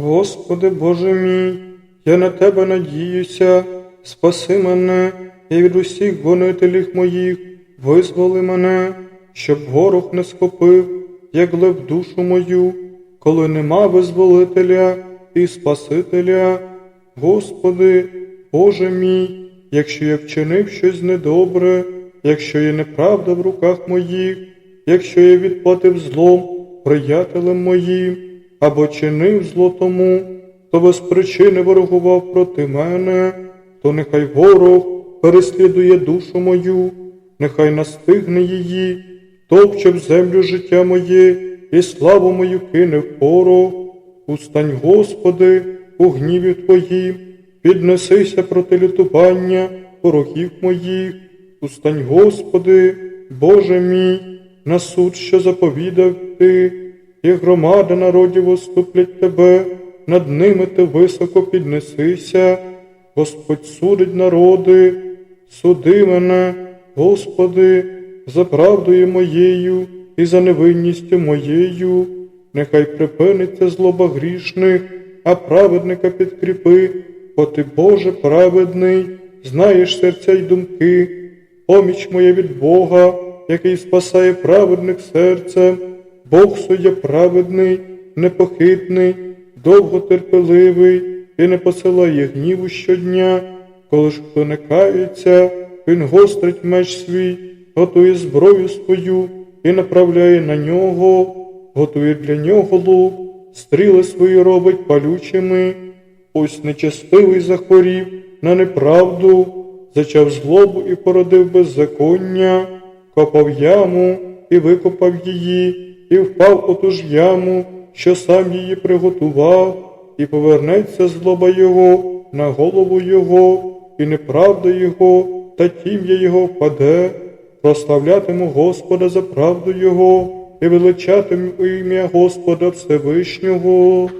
Господи Боже мій, я на Тебе надіюся, спаси мене і від усіх гонителів моїх, визволи мене, щоб ворог не схопив, як лев душу мою, коли нема визволителя і Спасителя. Господи, Боже мій, якщо я вчинив щось недобре, якщо є неправда в руках моїх, якщо я відплатив злом приятелем моїм, або чинив зло тому, хто без причини ворогував проти мене, то нехай ворог переслідує душу мою, нехай настигне її, топче в землю життя моє і славу мою кине в порох. Устань, Господи, у гніві Твоїм, піднесися проти лютування ворогів моїх. Устань, Господи, Боже мій, на суд, що заповідав Ти, і громада народів оступлять Тебе, над ними ти високо піднесися. Господь судить народи, суди мене, Господи, за правдою моєю і за невинністю моєю. Нехай припиниться злоба грішних, а праведника підкріпи, бо ти, Боже праведний, знаєш серця й думки, поміч моя від Бога, який спасає праведних серцем, Бог суддя праведний, непохитний, довготерпеливий і не посилає гніву щодня, коли ж хто не кається, він гострить меч свій, готує зброю свою і направляє на нього, готує для нього лук, стріли свої робить палючими. Ось нечестивий захворів на неправду, зачав злобу і породив беззаконня, копав яму і викопав її, і впав у ту ж яму, що сам її приготував, і повернеться злоба його на голову його, і неправда його, та тім'я його впаде, прославлятиму Господа за правду Його і величатиму ім'я Господа Всевишнього.